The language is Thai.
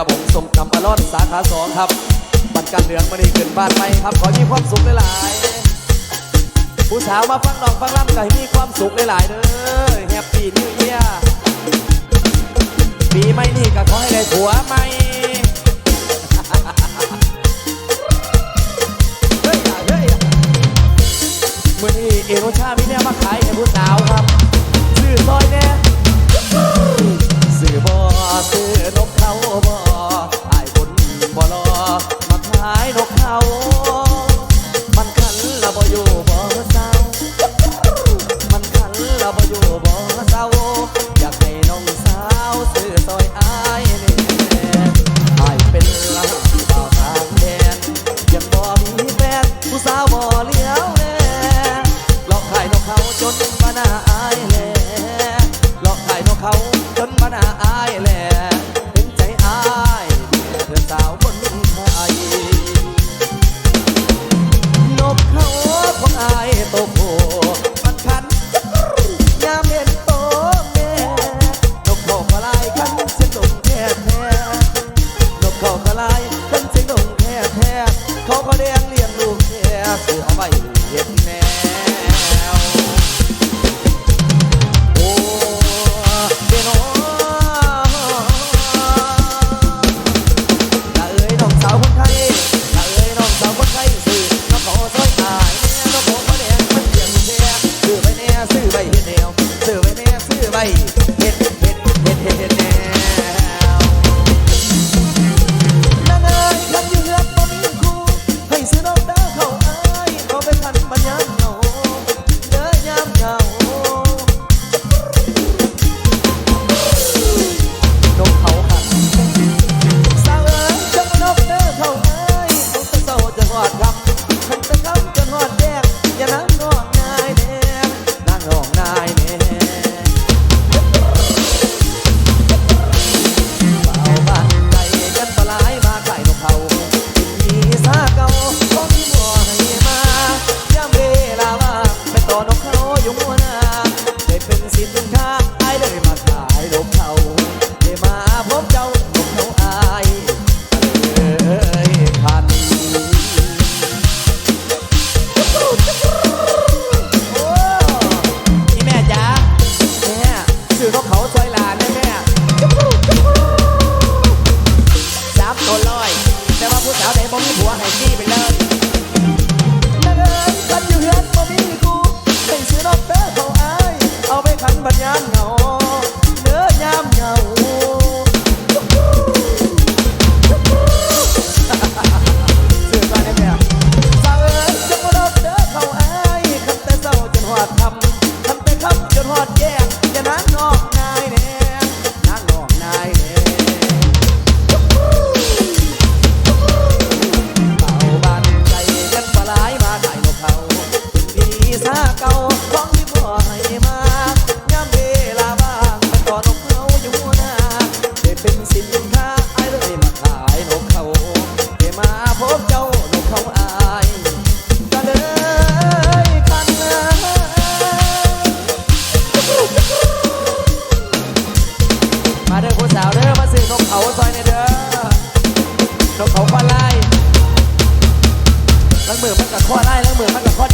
ครับผมสมตำอร่อนสาขาสองครับบัตรการเหลืองมาดีขึ้นบ้านใหม่ครับ ขอมีความสุขหลายๆผู้สาวมาฟังดอกฟังล่ำก็ให้มีความสุขหลายๆเด้อแฮปปี้นิวเยียร์ปีใหม่นี่ก็ขอให้ได้ผัวใหม่ฮ้ยอะเฮ้ยอะมื่อนี้เอโรชามีเนี่ยมาขายให้ผู้สาวครับ ซื้อซอยแน่ซื้อบอซื้อ สาวบ่เลี้ยวแลหลอกขายนกเขาจนมาหน้าอายแลหลอกขายนกเขาจนมาหน้าอายแล แท้ซื้อเอาไว้เห็นแนวโอ้เดโนตาเอ้ยน้องสาวคนไทยตาเอ้ยน้องสาวคนไทยสื่อน้องขอซอยอายน้องขอมาแดงมันเสียงแท้ซื้อไปแน่ซื้อไปเฮ็ดแนวซื้อไปแน่ซื้อไปเฮ็ดเฮ็ดเฮ็ดเฮ็ดเฮ็ดแนวนางเอ้ยคันอยู่เฮือนบ่มีครูให้ซื้อนกด สินค้าไอ้เลยมาขายนกเขาได้มาพบเจ้านกเขาอายเอ้ยพันโอ้นี่แม่จ๋าแม่ซื้อนกเขาซอยลานได้แม่สามตัวลอย แต่ว่าผู้สาวไหนบ่มีผัวให้จี้ไป ซอยในเด้อนกเขาข้าไล่ลังมือมันกับข้อไล่ลังมือมันกับข้อ